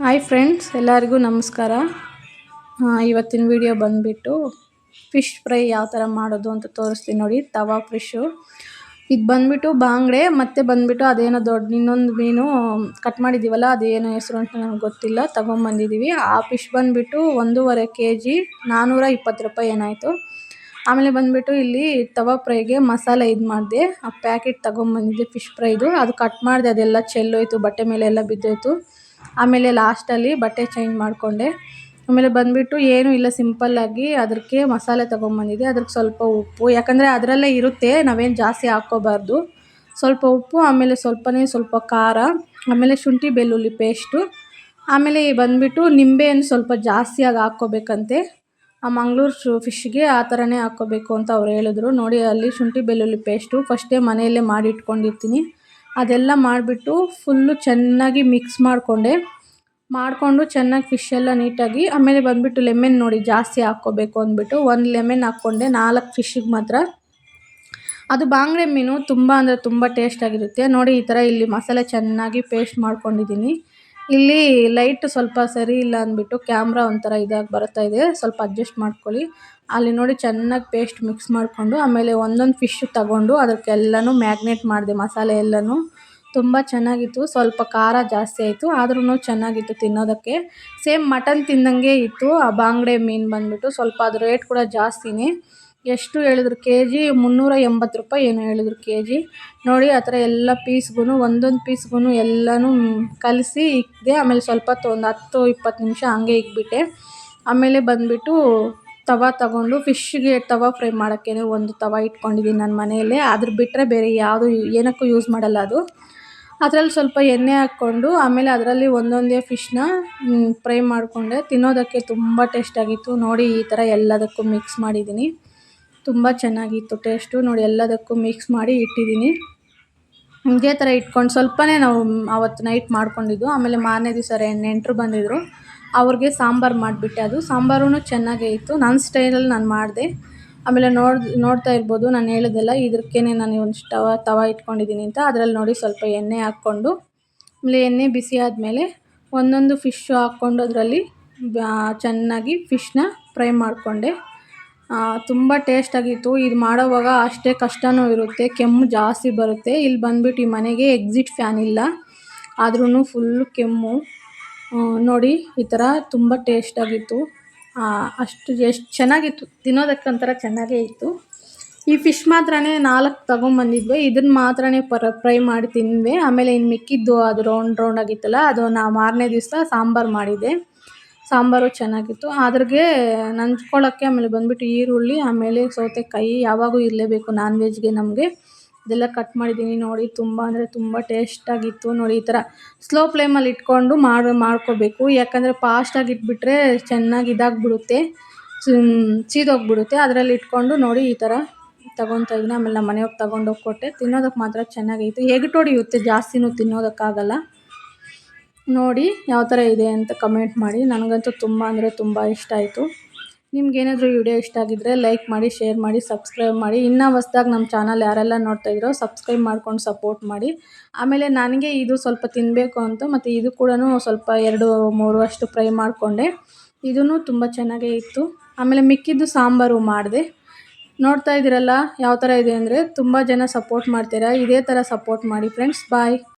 Hi friends ಎಲ್ಲರಿಗೂ ನಮಸ್ಕಾರ. ಇವತ್ತಿನ ವಿಡಿಯೋ ಬಂದುಬಿಟ್ಟು ಫಿಶ್ ಫ್ರೈ ಯಾವ ಥರ ಮಾಡೋದು ಅಂತ ತೋರಿಸ್ತೀನಿ ನೋಡಿ, ತವಾ ಫಿಶ್ಶು ಇದು ಬಂದುಬಿಟ್ಟು ಬಾಂಗ್ಡೆ, ಮತ್ತು ಬಂದುಬಿಟ್ಟು ಅದೇನೋ ದೊಡ್ಡ, ಇನ್ನೊಂದು ಮೀನು ಕಟ್ ಮಾಡಿದ್ದೀವಲ್ಲ ಅದೇನೋ ಹೆಸರು ಅಂತ ನನಗೆ ಗೊತ್ತಿಲ್ಲ ತೊಗೊಂಬಂದಿದ್ದೀವಿ ಆ ಫಿಶ್ ಬಂದುಬಿಟ್ಟು ಒಂದೂವರೆ ಕೆ ಜಿ ನಾನ್ನೂರ ಇಪ್ಪತ್ತು ರೂಪಾಯಿ ಏನಾಯಿತು. ಆಮೇಲೆ ಬಂದುಬಿಟ್ಟು ಇಲ್ಲಿ ತವಾ ಫ್ರೈಗೆ ಮಸಾಲೆ ಇದು ಮಾಡಿದೆ, ಆ ಪ್ಯಾಕೆಟ್ ತೊಗೊಂಬಂದಿದ್ದೆ ಫಿಶ್ ಫ್ರೈದು ಅದು ಕಟ್ ಮಾಡಿದೆ, ಅದೆಲ್ಲ ಚೆಲ್ಲೋಯ್ತು, ಬಟ್ಟೆ ಮೇಲೆ ಎಲ್ಲ ಬಿದ್ದೋಯ್ತು. ಆಮೇಲೆ ಲಾಸ್ಟಲ್ಲಿ ಬಟ್ಟೆ ಚೇಂಜ್ ಮಾಡಿಕೊಂಡೆ. ಆಮೇಲೆ ಬಂದುಬಿಟ್ಟು ಏನೂ ಇಲ್ಲ ಸಿಂಪಲ್ಲಾಗಿ ಅದಕ್ಕೆ ಮಸಾಲೆ ತೊಗೊಂಬಂದಿದ್ದೆ ಅದಕ್ಕೆ ಸ್ವಲ್ಪ ಉಪ್ಪು, ಯಾಕಂದರೆ ಅದರಲ್ಲೇ ಇರುತ್ತೆ, ನಾವೇನು ಜಾಸ್ತಿ ಹಾಕ್ಕೋಬಾರ್ದು. ಸ್ವಲ್ಪ ಉಪ್ಪು, ಆಮೇಲೆ ಸ್ವಲ್ಪನೇ ಸ್ವಲ್ಪ ಖಾರ, ಆಮೇಲೆ ಶುಂಠಿ ಬೆಳ್ಳುಳ್ಳಿ ಪೇಸ್ಟು. ಆಮೇಲೆ ಬಂದುಬಿಟ್ಟು ನಿಂಬೆಯನ್ನು ಸ್ವಲ್ಪ ಜಾಸ್ತಿಯಾಗಿ ಹಾಕ್ಕೋಬೇಕಂತೆ. ಆ ಮಂಗ್ಳೂರು ಶು, ಫಿಶ್ಗೆ ಆ ಥರನೇ ಹಾಕ್ಕೋಬೇಕು ಅಂತ ಅವ್ರು ಹೇಳಿದ್ರು. ನೋಡಿ ಅಲ್ಲಿ ಶುಂಠಿ ಬೆಳ್ಳುಳ್ಳಿ ಪೇಸ್ಟು, ಫಸ್ಟೇ ಮನೆಯಲ್ಲೇ ಮಾಡಿ ಇಟ್ಕೊಂಡಿರ್ತೀನಿ ಅದೆಲ್ಲ ಮಾಡಿಬಿಟ್ಟು ಫುಲ್ಲು ಚೆನ್ನಾಗಿ ಮಿಕ್ಸ್ ಮಾಡಿಕೊಂಡೆ. ಮಾಡಿಕೊಂಡು ಚೆನ್ನಾಗಿ ಫಿಶ್ ಎಲ್ಲ ನೀಟಾಗಿ, ಆಮೇಲೆ ಬಂದುಬಿಟ್ಟು ಲೆಮೆನ್ ನೋಡಿ ಜಾಸ್ತಿ ಹಾಕ್ಕೋಬೇಕು ಅಂದ್ಬಿಟ್ಟು ಒಂದು ಲೆಮೆನ್ ಹಾಕ್ಕೊಂಡೆ, ನಾಲ್ಕು ಫಿಶ್ಶಿಗೆ ಮಾತ್ರ. ಅದು ಬಾಂಗ್ಡೆ ಮೀನು ತುಂಬ ಅಂದರೆ ತುಂಬ ಟೇಸ್ಟಾಗಿರುತ್ತೆ ನೋಡಿ ಈ ಥರ ಇಲ್ಲಿ ಮಸಾಲೆ ಚೆನ್ನಾಗಿ ಪೇಸ್ಟ್ ಮಾಡ್ಕೊಂಡಿದ್ದೀನಿ. ಇಲ್ಲಿ ಲೈಟ್ ಸ್ವಲ್ಪ ಸರಿ ಇಲ್ಲ ಅಂದ್ಬಿಟ್ಟು ಕ್ಯಾಮ್ರಾ ಒಂಥರ ಇದಾಗಿ ಬರ್ತಾ ಇದೆ. ಸ್ವಲ್ಪ ಅಡ್ಜಸ್ಟ್ ಮಾಡ್ಕೊಳ್ಳಿ. ಅಲ್ಲಿ ನೋಡಿ ಚೆನ್ನಾಗಿ ಪೇಸ್ಟ್ ಮಿಕ್ಸ್ ಮಾಡಿಕೊಂಡು, ಆಮೇಲೆ ಒಂದೊಂದು ಫಿಶ್ ತಗೊಂಡು ಅದಕ್ಕೆಲ್ಲನೂ ಮ್ಯಾಗ್ನೇಟ್ ಮಾಡಿದೆ, ಮಸಾಲೆ ಎಲ್ಲನೂ. ತುಂಬ ಚೆನ್ನಾಗಿತ್ತು. ಸ್ವಲ್ಪ ಖಾರ ಜಾಸ್ತಿ ಆಯಿತು. ಆದ್ರೂ ಚೆನ್ನಾಗಿತ್ತು ತಿನ್ನೋದಕ್ಕೆ. ಸೇಮ್ ಮಟನ್ ತಿಂದಂಗೆ ಇತ್ತು. ಆ ಬಾಂಗ್ಡೆ ಮೀನು ಬಂದುಬಿಟ್ಟು ಸ್ವಲ್ಪ ಅದು ರೇಟ್ ಕೂಡ ಜಾಸ್ತಿನೇ. ಎಷ್ಟು ಹೇಳಿದ್ರು? ಕೆ ಜಿ ಮುನ್ನೂರ ಎಂಬತ್ತು ರೂಪಾಯಿ ಏನೋ ಹೇಳಿದ್ರು ಕೆ ಜಿ ನೋಡಿ, ಆ ಥರ ಎಲ್ಲ ಪೀಸ್ಗೂ ಒಂದೊಂದು ಪೀಸ್ಗೂ ಎಲ್ಲನೂ ಕಲಸಿ ಇಕ್ಕಿದೆ ಆಮೇಲೆ ಸ್ವಲ್ಪ ಹೊತ್ತು ಒಂದು ಹತ್ತು, ಇಪ್ಪತ್ತು ನಿಮಿಷ ಹಂಗೆ ಇಕ್ಬಿಟ್ಟೆ. ಆಮೇಲೆ ಬಂದುಬಿಟ್ಟು ತವಾ ತಗೊಂಡು, ಫಿಶ್ಗೆ ತವಾ ಫ್ರೈ ಮಾಡೋಕ್ಕೆ ಒಂದು ತವಾ ಇಟ್ಕೊಂಡಿದ್ದೀನಿ ನನ್ನ ಮನೆಯಲ್ಲೇ. ಅದ್ರ ಬಿಟ್ಟರೆ ಬೇರೆ ಯಾವುದು ಏನಕ್ಕೂ ಯೂಸ್ ಮಾಡಲ್ಲ ಅದು. ಅದರಲ್ಲಿ ಸ್ವಲ್ಪ ಎಣ್ಣೆ ಹಾಕ್ಕೊಂಡು, ಆಮೇಲೆ ಅದರಲ್ಲಿ ಒಂದೊಂದೇ ಫಿಶ್ನ ಫ್ರೈ ಮಾಡಿಕೊಂಡೆ. ತಿನ್ನೋದಕ್ಕೆ ತುಂಬ ಟೇಸ್ಟಾಗಿತ್ತು. ನೋಡಿ, ಈ ಥರ ಎಲ್ಲದಕ್ಕೂ ಮಿಕ್ಸ್ ಮಾಡಿದ್ದೀನಿ ತುಂಬ ಚೆನ್ನಾಗಿತ್ತು ಟೇಸ್ಟು. ನೋಡಿ, ಎಲ್ಲದಕ್ಕೂ ಮಿಕ್ಸ್ ಮಾಡಿ ಇಟ್ಟಿದ್ದೀನಿ. ಇದೇ ಥರ ಇಟ್ಕೊಂಡು ಸ್ವಲ್ಪನೇ ನಾವು ಅವತ್ತು ನೈಟ್ ಮಾಡ್ಕೊಂಡಿದ್ದು. ಆಮೇಲೆ ಮಾರನೇ ದಿವಸ ನೆಂಟರು ಬಂದಿದ್ದರು ಅವ್ರಿಗೆ ಸಾಂಬಾರು ಮಾಡಿಬಿಟ್ಟೆ ಅದು. ಸಾಂಬಾರು ಚೆನ್ನಾಗೇ ಇತ್ತು. ನನ್ನ ಸ್ಟೈಲಲ್ಲಿ ನಾನು ಮಾಡಿದೆ. ಆಮೇಲೆ ನೋಡ್, ನೋಡ್ತಾ ಇರ್ಬೋದು, ನಾನು ಹೇಳಿದೆಲ್ಲ. ಇದಕ್ಕೇ ನಾನು ಒಂದು ಸ್ಟವ, ತವ ಇಟ್ಕೊಂಡಿದ್ದೀನಿ ಅಂತ. ಅದರಲ್ಲಿ ನೋಡಿ ಸ್ವಲ್ಪ ಎಣ್ಣೆ ಹಾಕ್ಕೊಂಡು, ಆಮೇಲೆ ಎಣ್ಣೆ ಬಿಸಿ ಆದಮೇಲೆ ಒಂದೊಂದು ಫಿಶ್ಶು ಹಾಕ್ಕೊಂಡು ಅದರಲ್ಲಿ ಚೆನ್ನಾಗಿ ಫಿಶ್ನ ಫ್ರೈ ಮಾಡಿಕೊಂಡೆ. ತುಂಬ ಟೇಸ್ಟಾಗಿತ್ತು ಇದು ಮಾಡೋವಾಗ ಅಷ್ಟೇ ಕಷ್ಟವೂ ಇರುತ್ತೆ, ಕೆಮ್ಮು ಜಾಸ್ತಿ ಬರುತ್ತೆ. ಇಲ್ಲಿ ಬಂದ್ಬಿಟ್ಟು ಈ ಮನೆಗೆ ಎಕ್ಸಿಟ್ ಫ್ಯಾನ್ ಇಲ್ಲ. ಆದ್ರೂ ಫುಲ್ಲು ಕೆಮ್ಮು. ನೋಡಿ, ಈ ಥರ ತುಂಬ ಟೇಸ್ಟಾಗಿತ್ತು ಅಷ್ಟು ಎಷ್ಟು ಚೆನ್ನಾಗಿತ್ತು ತಿನ್ನೋದಕ್ಕೆ ಒಂಥರ ಚೆನ್ನಾಗೇ ಇತ್ತು. ಈ ಫಿಶ್ ಮಾತ್ರನೇ ನಾಲ್ಕು ತೊಗೊಂಬಂದಿದ್ವಿ. ಇದನ್ನು ಮಾತ್ರನೇ ಪರ ಫ್ರೈ ಮಾಡಿ ತಿಂದ್ವಿ. ಆಮೇಲೆ ಇನ್ನು ಮಿಕ್ಕಿದ್ದು ಅದು ರೌಂಡ್ ರೌಂಡ್ ಆಗಿತ್ತಲ್ಲ, ಅದು ನಾ ಮಾರನೇ ದಿವಸ ಸಾಂಬಾರು ಮಾಡಿದ್ದೆ. ಸಾಂಬಾರು ಚೆನ್ನಾಗಿತ್ತು. ಅದ್ರಾಗೆ ನಂಚ್ಕೊಳ್ಳೋಕ್ಕೆ ಆಮೇಲೆ ಬಂದುಬಿಟ್ಟು ಈರುಳ್ಳಿ, ಆಮೇಲೆ ಸೌತೆಕಾಯಿ ಯಾವಾಗೂ ಇರಲೇಬೇಕು ನಾನ್ ವೆಜ್ಗೆ ನಮಗೆ. ಇದೆಲ್ಲ ಕಟ್ ಮಾಡಿದ್ದೀನಿ ನೋಡಿ, ತುಂಬ ಅಂದರೆ ತುಂಬ ಟೇಸ್ಟಾಗಿತ್ತು ನೋಡಿ ಈ ಥರ. ಸ್ಲೋ ಫ್ಲೇಮಲ್ಲಿ ಇಟ್ಕೊಂಡು ಮಾಡಿ, ಮಾಡ್ಕೋಬೇಕು. ಯಾಕಂದರೆ ಫಾಸ್ಟಾಗಿ ಇಟ್ಬಿಟ್ರೆ ಚೆನ್ನಾಗಿ ಇದಾಗಿಬಿಡುತ್ತೆ. ಸೀದೋಗಿಬಿಡುತ್ತೆ ಅದರಲ್ಲಿ ಇಟ್ಕೊಂಡು ನೋಡಿ ಈ ಥರ ತಗೊತಾ ಇದ್ದೀನಿ ಆಮೇಲೆ ನಮ್ಮ ಮನೆಯವ್ರಿಗೆ ತಗೊಂಡೋಗಿ ಕೊಟ್ಟೆ. ತಿನ್ನೋದಕ್ಕೆ ಮಾತ್ರ ಚೆನ್ನಾಗೈತೆ. ಎಗಟು ಹೊಡಿಯುತ್ತೆ ಜಾಸ್ತಿನೂ ತಿನ್ನೋದಕ್ಕಾಗಲ್ಲ. ನೋಡಿ ಯಾವ ಥರ ಇದೆ ಅಂತ ಕಮೆಂಟ್ ಮಾಡಿ. ನನಗಂತೂ ತುಂಬ ಅಂದರೆ ತುಂಬ ಇಷ್ಟ ಆಯಿತು. ನಿಮ್ಗೇನಾದರೂ ವಿಡಿಯೋ ಇಷ್ಟ ಆಗಿದ್ದರೆ ಲೈಕ್ ಮಾಡಿ ಶೇರ್ ಮಾಡಿ ಸಬ್ಸ್ಕ್ರೈಬ್ ಮಾಡಿ. ಇನ್ನೂ ಹೊಸ್ದಾಗಿ ನಮ್ಮ ಚಾನಲ್ ಯಾರೆಲ್ಲ ನೋಡ್ತಾ ಇದ್ರೋ ಸಬ್ಸ್ಕ್ರೈಬ್ ಮಾಡ್ಕೊಂಡು ಸಪೋರ್ಟ್ ಮಾಡಿ. ಆಮೇಲೆ ನನಗೆ ಇದು ಸ್ವಲ್ಪ ತಿನ್ನಬೇಕು ಅಂತ ಮತ್ತು ಇದು ಕೂಡ ಸ್ವಲ್ಪ ಎರಡು ಮೂರು ಅಷ್ಟು ಫ್ರೈ ಮಾಡಿಕೊಂಡೆ. ಇದೂ ತುಂಬ ಚೆನ್ನಾಗೇ ಇತ್ತು. ಆಮೇಲೆ ಮಿಕ್ಕಿದ್ದು ಸಾಂಬಾರು ಮಾಡಿದೆ. ನೋಡ್ತಾ ಇದ್ದೀರಲ್ಲ ಯಾವ ಥರ ಇದೆ ಅಂದರೆ ತುಂಬ ಜನ ಸಪೋರ್ಟ್ ಮಾಡ್ತೀರಾ. ಇದೇ ಥರ ಸಪೋರ್ಟ್ ಮಾಡಿ ಫ್ರೆಂಡ್ಸ್ ಬಾಯ್